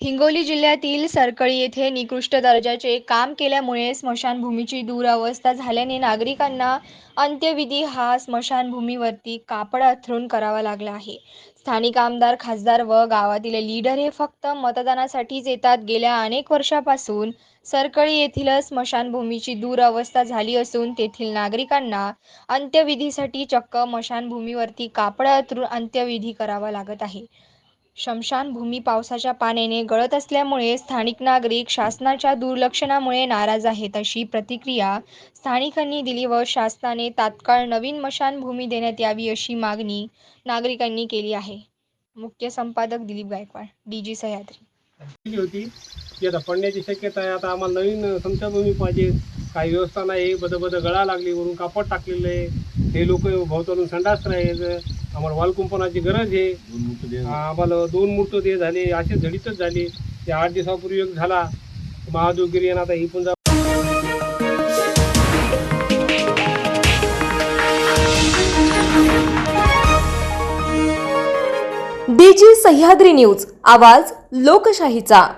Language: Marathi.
हिंगोली जिल्ह्यातील सरकळी येथे निकृष्ट दर्जाचे काम केल्यामुळे स्मशानभूमीची दुरावस्था झाल्याने नागरिकांना अंत्यविधी हा स्मशानभूमीवरती कापड अथरून करावा लागला आहे. स्थानिक आमदार खासदार व गावातील लीडर हे फक्त मतदानासाठीच येतात. गेल्या अनेक वर्षापासून सरकळी येथील स्मशानभूमीची दुरावस्था झाली असून तेथील नागरिकांना अंत्यविधीसाठी चक्क स्मशानभूमीवरती कापड अथरून अंत्यविधी करावा लागत आहे. शमशानभूमी पावसाच्या पाण्याने गळत असल्यामुळे स्थानिक नागरिक शासनाच्या दुर्लक्षणामुळे नाराज आहेत अशी प्रतिक्रिया स्थानिकांनी दिली व शासनाने तात्काळ नवीन मशानभूमी देण्यात यावी अशी मागणी नागरिकांनी केली आहे. मुख्य संपादक दिलीप गायकवाड डी जी सह्याद्री. होती. की आता पडण्याची शक्यता आहे. आता आम्हाला नवीन संचाभूमी पाहिजे. काही व्यवस्था नाही. बद बद गळा लागली. वरून कापड टाकलेलं आहे. हे लोक भोवतालून संडास राहील आम्हाला वालकुंपणाची गरज आहे. आम्हाला दोन मूर्त ते झाले असे झडीतच झाले. ते आठ दिवसापूर्वी एक झाला. महादेवगिरी आणि आता ही पण जा- डीजी सह्याद्री न्यूज आवाज लोकशाहीचा.